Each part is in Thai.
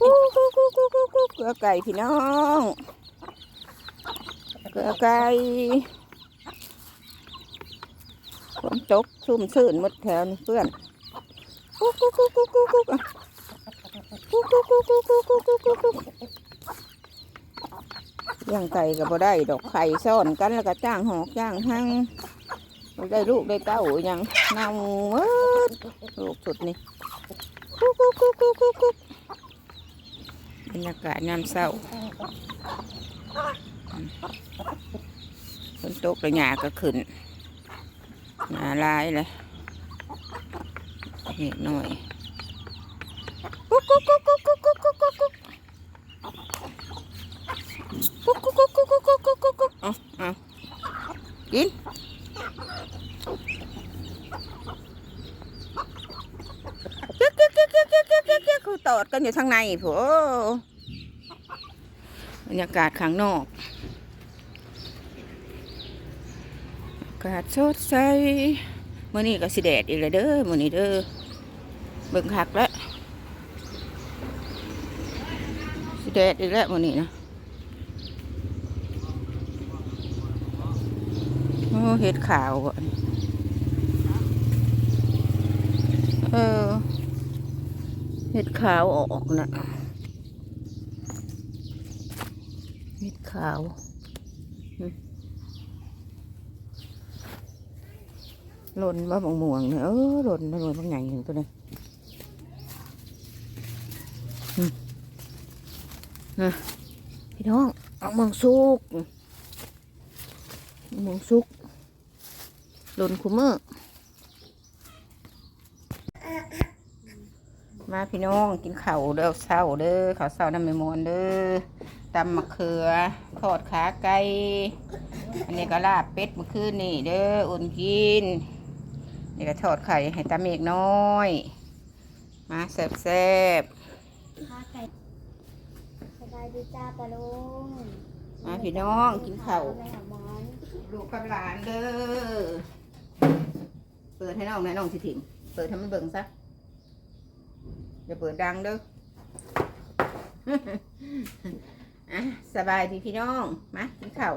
กุ๊กกุ๊กกุ๊กกุ๊กกุ๊กกุ๊กเกลือไก่พี่น้องเกลือไก่ฝนตกชุ่มชื่นหมดแถวนี่เพื่อนกุ๊กกุ๊กกุ๊กกุ๊กกุ๊กกุ๊กอะกุ๊กกุ๊กกุ๊กกุ๊กกุ๊กกุ๊กกุ๊กกุ๊กกุ๊กเลี้ยงไก่ก็บ่ได้ดอกไข่ซ่อนกันแล้วก็จ้างหอกจ้างหั่งได้ลูกได้เต้าอหยังเน่าเอิดลูกสุดนี่กุ๊กกุ๊กกุ๊กกุ๊กกุ๊ก บรรยากาศยามเช้าฝนตกแล้วหญ้าก็ขึ้นหญ้าลายเลยเห็ดหน่อยกุ๊กกุ๊กกุ๊กกุ๊กกุ๊กกุ๊กกุ๊กกุ๊กกุ๊กกุ๊กกุ๊กกุ๊กกุ๊กกุ๊กกุ๊กกุ๊กกุ๊กเอาเอากิน อดกันอยู่ทางในผัวบรรยากาศข้างนอกอากาศสดใสมื่อนี้ก็สิแดดอีกแล้วเด้อมื่อนี้เด้อเบิ่งคักแล้วสิแดดอีกแล้วมื่อนี้นะโอ้เห็ดขาวก่อนเออ เห็ดขาวออกนะเห็ดขาวหล่นว่าบางม่วงเนี่ยเออหล่นนะหล่นบางใหญ่ถึงตัวนี้นะพี่น้องเอามองสุกมองสุกหล่นคุ้มเมอ มาพี่น้องกินข้าวเด้อเช้าเด้อข้าวเช้าน้ำไม่มวนเด้อตำมะเขือทอดขาไก่อันนี้ก็ลาบเป็ดเมื่อคืนนี่เด้ออุ่นกินนี่ก็ทอดไข่ให้ตาเมกน้อย มาแซ่บแซ่บข้าไก่สบายดีจ้าปะลุงๆมาพี่น้องกินข้าวแม่หมอนลูกกับหลานเด้อเปิดให้น้องแม่น้องสิถิ่งเปิดให้มันเบิ่งซะ อย่าเปิดดังเด้ออะสบายดีพี่น้องมากินข้าว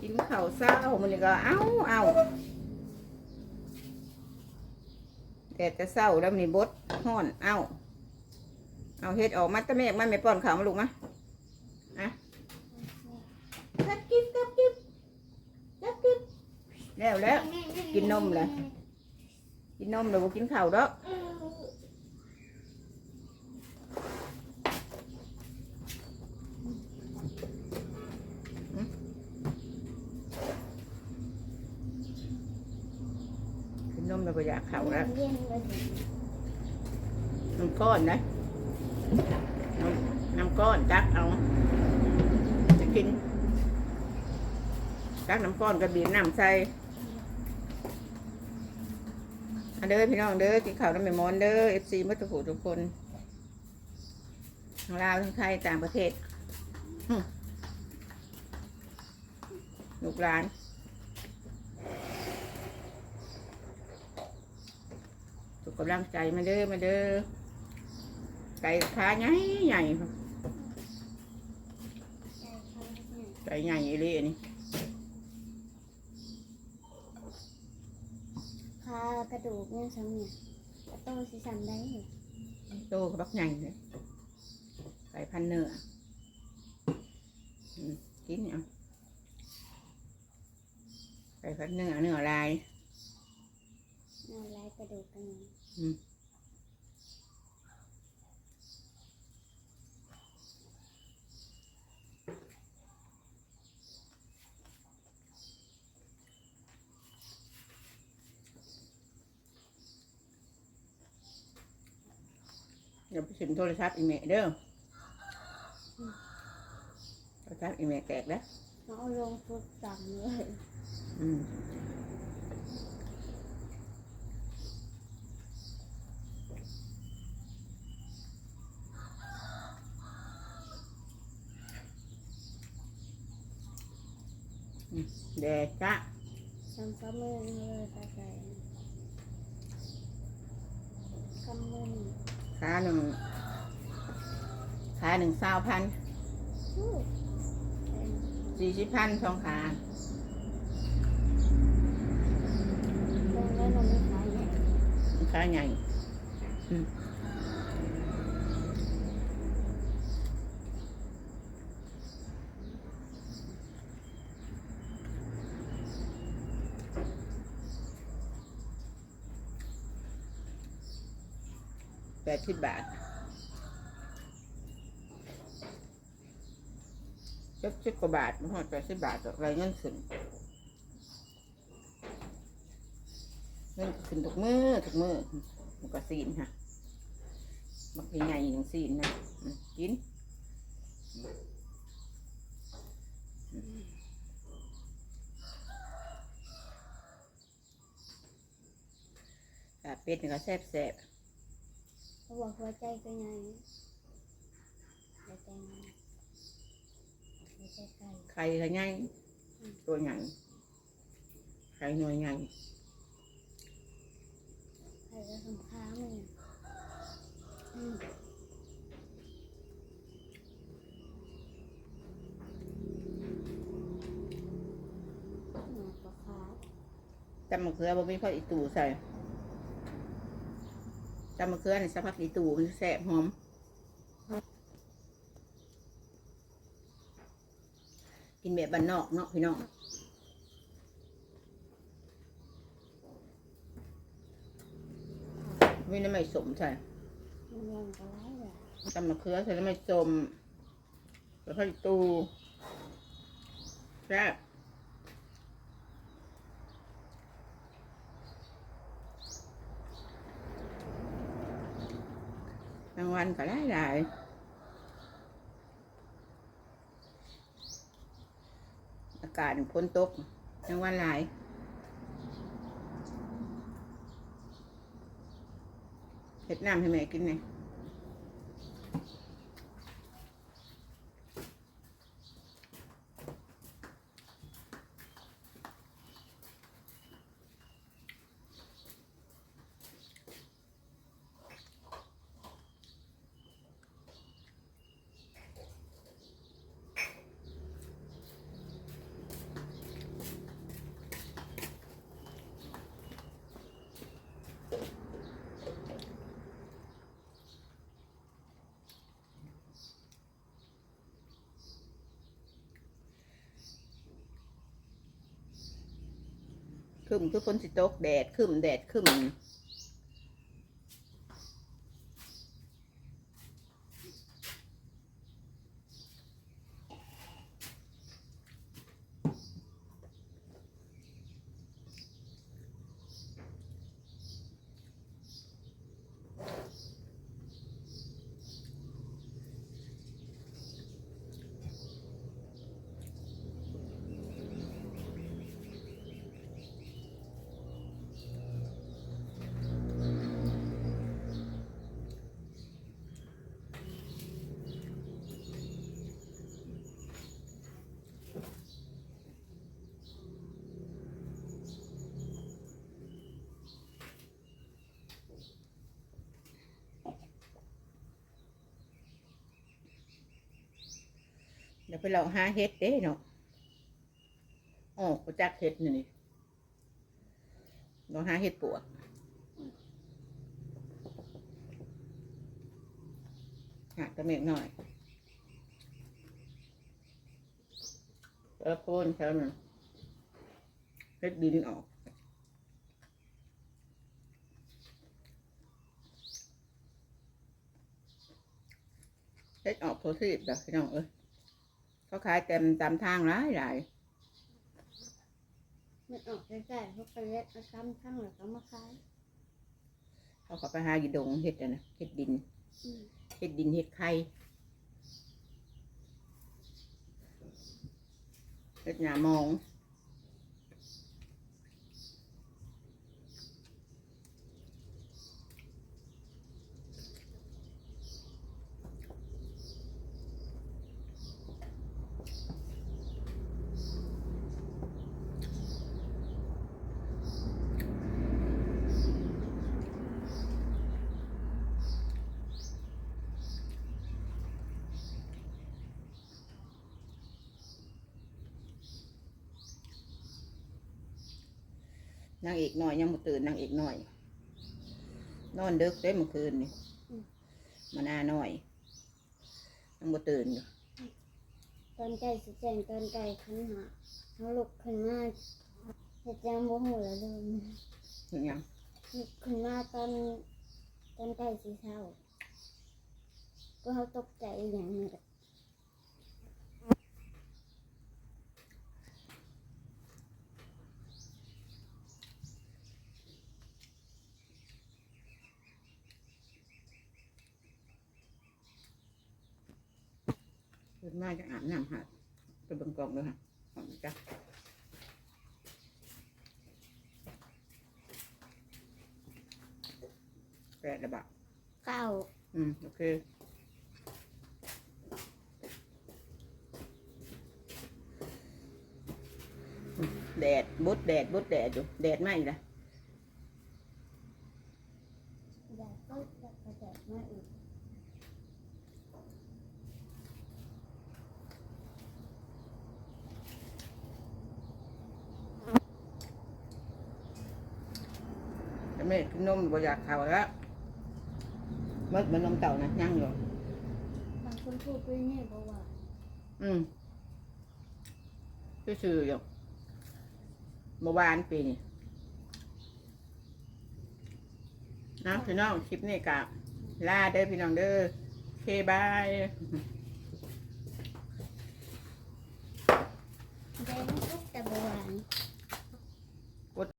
กินข้าวเศร้ามันนี่ก็เอ้าเอ้าแต่จะเศร้าแล้วมันนี่บดห้อนเอ้าเอาเฮ็ดออกมาตะเมกมันไม่ป้อนข้าวมาลูกมะอะกัดกิบกัดกิบกัดกิบแล้วแล้วกินนมเหรอกินนมแล้วบ่กินข้าวดอกนนมแล้วบ่อยากข้าวแล้วเย็นเลยน้ำก้อนนะน้ำน้ำก้อนตักเอาจะกินตักน้ำก้อนกระบีบน้ำใส่อันเด้อพี่น้องเด้อกินข้าวน้ำแม่มอนเด้อเอฟซีมัตถุทุกคนทั้งลาวทั้งไทยต่างประเทศหึลูกหลาน กกำลังใจมาเด้อมาเด้อไก่ขาใหญ่ใหญ่ไก่ใหญ่อีเลยอันนี้ขากระดูกเนี่ยซ้ำเนี่ยกระโตสิซ้ำได้เหรอโตกับบักใหญ่เลยไก่พันเนื้ออืมกินเนี่ยไก่พันเนื้อเนื้อลายเอาลายกระดูกกัน อืมอย่าไปสิมโทรศัพท์อีเมลเด้อโทรศัพท์อีเมลแตกแล้วเอาลงฟุตสั่งเลยอืม แดดจ้ะซ้ำซ้ำมือเลยตาใจกำมือขาหนึ่งขาหนึ่งสาวพันอู้เป็นสี่สิบพันสองขาเป็นแล้วเราไม่ขายเนี่ย ขาใหญ่อืม ดสิบบาทเจ็ดสิบกว่าบาทไม่หอดแปดสิบบาทอะไรเงินขึ้นเงินขึ้นทุกมือทุกมือมันก็ซีนค่ะมักใหญ่ๆอย่างซีนนะกินอ่าเป็ดนี่ก็แซ่บแซ่บ เขาบอกหัวใจเป็นไงหัวใจไงหัวใจไก่ๆไข่ก็ใหญ่ตัวใหญ่ไข่หน่วยใหญ่ไข่ก็สำคัญเลยอืมหนักกว่าขาจำมะเขือบ่มีพออีตู่ใส่จำมะเขือในสักพักอีตูมันแซ่บหอมกินแบบบ้านนอกเนาะพี่น้องมีน้ำไม่สมใส่มันยังก็ร้ายเลยจำมะเขือใส่น้ำไม่สมแล้วก็อีตูแซ่บ รางวัลก็ได้หลายอากาศพ้นตกรางวัลหลายเห็ดน้ำให้แม่กินไง ขึ้นคือฝนสิตกแดดขึ้นแดดขึ้น ไปเราหาเห็ดเด้เนาะอ๋อกูจักเห็ดนี่นี่เราหาเห็ดปวกหาตะเมกหน่อยเออโคนแถวนั้นเห็ดดินออกเฮ็ดออกโพสิบดอพี่น้องเอ้ย เขาขายเต็มตามทางหลายหลายมันออกใกล้ๆเขาไปเล็ดมาซ้ำทั้งหรือเขามาขายเขาก็ไปหาอยู่ดงเฮ็ดอะนะเฮ็ดดินอืมเฮ็ดดินเฮ็ดไข่เฮ็ดหญ้ามอง นางเอกหน่อยยังบ่ตื่นนางเอกหน่อย นอนดึกได้เมื่อคืนนี่มานาหน่อยยังบ่ตื่นอยู่ตอนไก่สิแจงตอนไก่ขันหาเขาลุกขึ้นมาเห็ดแจงบ่หูแล้วเดิมถึงยังลุกขึ้นมาตอนตอนไก่สีเศร้าก็เขาตกใจอหย่างนี้แหละ ตื่นมาจะอาบน้ำหาดไปเบิ่งกล่องด้วยค่ะหอมจ้ะแปดระบาดเก้าอืม โอเคอืมแดดบดแดดบดแดดอยู่ แดดไหมล่ะ ม่กินนมบ่อยากเข่าแล้วมื่มันนมเต่านะย่างอยู่บางคนพูดไปเนี่ยบอกว่าอืมซื่อๆอยู่เมื่อวานปีนี้นะพี่น้องคลิปนี้กับลาเด้อพี่น้องเด้อเคบายแดงทุกแต่โบราณ